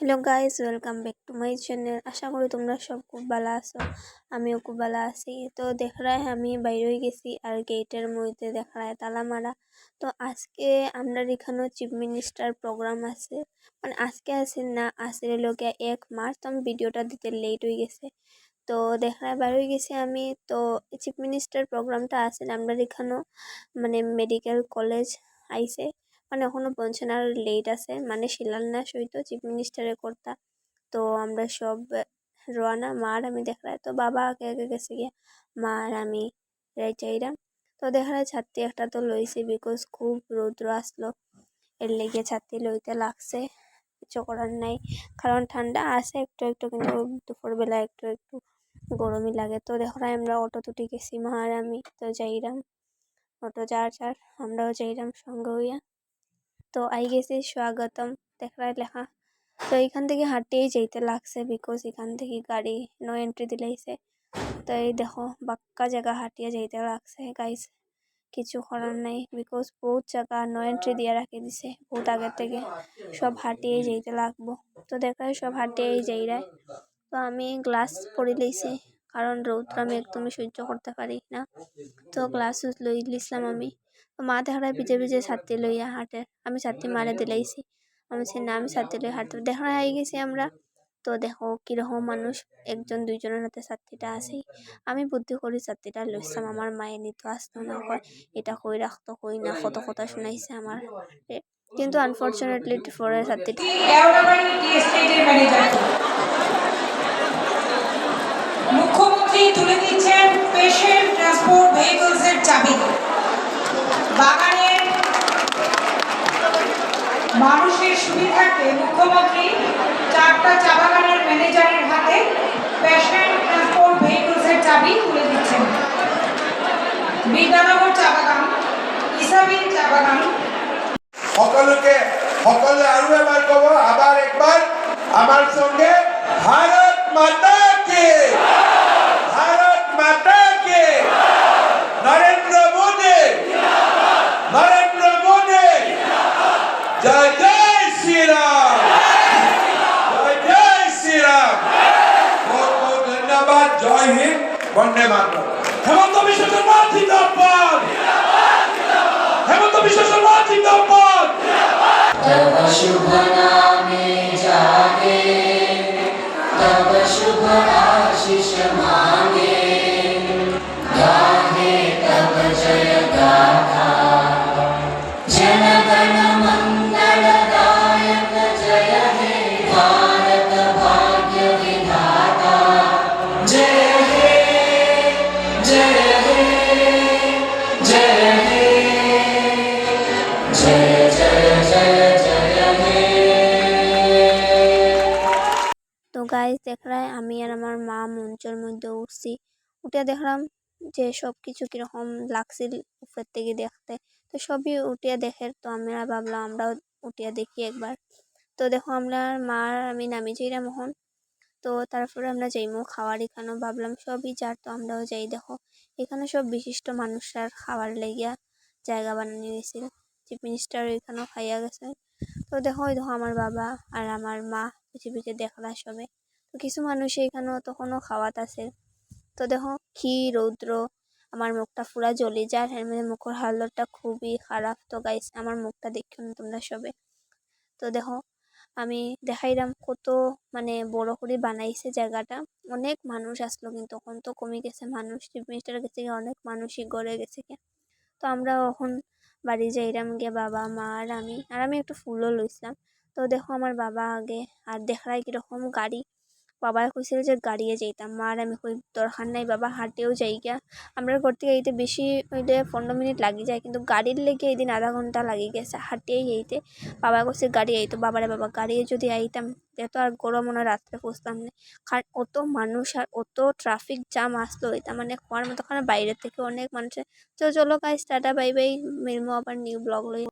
Hello guys welcome back to my channel আশা করি তোমরা সব খুব ভালো আছো, আমিও খুব ভালো আছি। তো দেখরাই আমি বাইরে গেছি আর গেটের মধ্যে দেখরাই তালা মারা তো আজকে আমরা এখানেও চিফ মিনিস্টার প্রোগ্রাম আছে। মানে আজকে আছে না আছে লোকে এক মার্চ তো আমি ভিডিওটা দিতে লেট হয়ে গেছে। তো দেখরাই বাইরে হয়ে গেছি আমি। তো চিফ মিনিস্টার প্রোগ্রামটা আছে আমরা এখানেও মানে মেডিকেল কলেজ আইছে। মানে এখনও পৌঁছে না লেট আছে। মানে শিলান্যাস হইতো চিফ মিনিস্টারের কর্তা। তো আমরা সব, রোয়ানা, মা আর আমি দেখলাম তো বাবা আগে আগে গেছে গিয়া? মা আর আমি চাইরাম তো দেখা যায় ছাত্রী একটা তো লইছি বিকজ খুব রৌদ্র আসলো। এর লেগে ছাত্রী লইতে লাগছে। কিছু করার নাই। কারণ ঠান্ডা আছে একটু একটু কিন্তু দুপুরবেলা একটু একটু গরমই লাগে। তো দেখো আমরা অটো তুটি গেছি মা আর আমি। তো যাইরাম। অটো যার যার, আমরাও যাইরাম সঙ্গে হইয়া। তো আই গেছি স্বাগতম দেখলাই লেখা। তো এখান থেকে হাঁটিয়েই যেতে লাগছে বিকজ এখান থেকে গাড়ি নো এন্ট্রি দিলাইছে তো এই দেখো, বাক্কা জায়গা হাঁটিয়ে যেতে লাগছে গাইস কিছু করার নাই বিকজ বহুত জায়গা নো এন্ট্রি দিয়ে রাখি দিছে, বহুত আগে থেকে। সব হাঁটিয়েই যেতে লাগবো। তো দেখায় সব হাঁটিয়েই যাই রায় তো আমি গ্লাস পরে লইছি কারণ রৌদ্র আমি একদমই সহ্য করতে পারি না। তো গ্লাস লই লিছিলাম আমি। মা দেখায় ভিজে ভিজে ছাত্রী লইয়া হাঁটে। আমি ছাত্রী মারে দিলাইছি। আমি সে না আমি ছাত্রী লই হাঁটতে দেখা হয়ে গেছি আমরা। তো দেখো কীরকম মানুষ একজন দুইজনের হাতে ছাত্রীটা আছেই। আমি বুদ্ধি করি ছাত্রীটা লইছিলাম আমার মায়ে নিত আসতো না কয় এটা কই রাখতো কই না কত কথা শুনাইছে আমার। কিন্তু আনফর্চুনেটলি পরে ছাত্রীটা মুখ্যমন্ত্রী তুলে দিচ্ছেন পেশেন্ট ট্রান্সপোর্ট ভেহিকলসের চাবি বাগানের মানুষের সুবিধার্থে মুখ্যমন্ত্রী চারটা চা বাগানের ম্যানেজারের হাতে প্যাশন ট্রান্সপোর্ট ভেহিকলসের চাবি তুলে দিচ্ছেন। বিদ্যানগর চা বাগান ইসাবিন চা বাগান। সকলকে সকলে আরও এবার কব, আবার একবার আমার সঙ্গে বন্দে মাতরম হেমন্ত বিশ্ব শর্মা জিন্দাবাদ। হেমন্ত বিশ্ব শর্মা জিন্দাবাদ। তব শুভ নামে জাগে, তব শুভ আশিস মা গাইজ দেখলাম আমি আর আমার মা মঞ্চের মধ্যে উঠছি। উঠে দেখলাম যে সব কিছু কীরকম লাগছিল উপর থেকে দেখতে। তো সবই উঠিয়ে দেখে, তো আমরা ভাবলাম আমরাও উঠিয়ে দেখি একবার। তো দেখো আমরা মা আর আমি নামি যাইলাম এখন। তো তারপরে আমরা যাইমো খাওয়ার এখানেও। ভাবলাম সবই যার, তো আমরাও যাই। দেখো, এখানে সব বিশিষ্ট মানুষরা খাওয়ার লেগিয়া জায়গা বানিয়ে নিয়েছিল চিফ মিনিস্টার এখানেও খাইয়া গেছে। তো দেখো, ওই দেখো আমার বাবা আর আমার মা পিছে দেখলা সবে। তো কিছু মানুষ এখানেও তখনও খাওয়াত আছে। তো দেখো, কি রৌদ্র, আমার মুখটা পুরা জ্বলে যায় এর মধ্যে মুখের হালতটা খুবই খারাপ। তো গাইস আমার মুখটা দেখো না তোমরা সবে। তো দেখো, আমি দেখাইলাম কত মানে বড় করে বানাইছে জায়গাটা। অনেক মানুষ আসলো কিন্তু তখন তো, কমে গেছে মানুষ চিফ মিনিস্টার গেছে গিয়ে অনেক মানুষই গড়ে গেছে গিয়ে। তো আমরা এখন বাড়ি যাইলাম গিয়ে বাবা, মা আর আমি। আর আমি একটু ফুলও লইছিলাম। তো দেখো, আমার বাবা আগে আর দেখায় কীরকম গাড়ি। বাবা কইছিল যে গাড়িয়ে যাইতাম। মা আর আমি কই, দরকার নাই বাবা, হাঁটেও যাই গিয়া আমরা ঘর থেকে এইতে বেশি হইলে পনেরো মিনিট লাগি যায়, কিন্তু গাড়ির লেগে এই দিন আধা ঘণ্টা লাগি গেছে হাঁটিয়েই এইতে। বাবা কইছে গাড়ি আইতো। বাবারে বাবা, গাড়িয়ে যদি আইতাম, এত আর গরম মনে রাত্রে পৌঁছতাম না। কারণ অত মানুষ আর অত ট্রাফিক জ্যাম আসলো, এটা মানে হওয়ার মতো। কারণ বাইরের থেকে অনেক মানুষের তো চলো গাইস টাটা বাই বাই মিলমো আবার নিউ ব্লগ লই।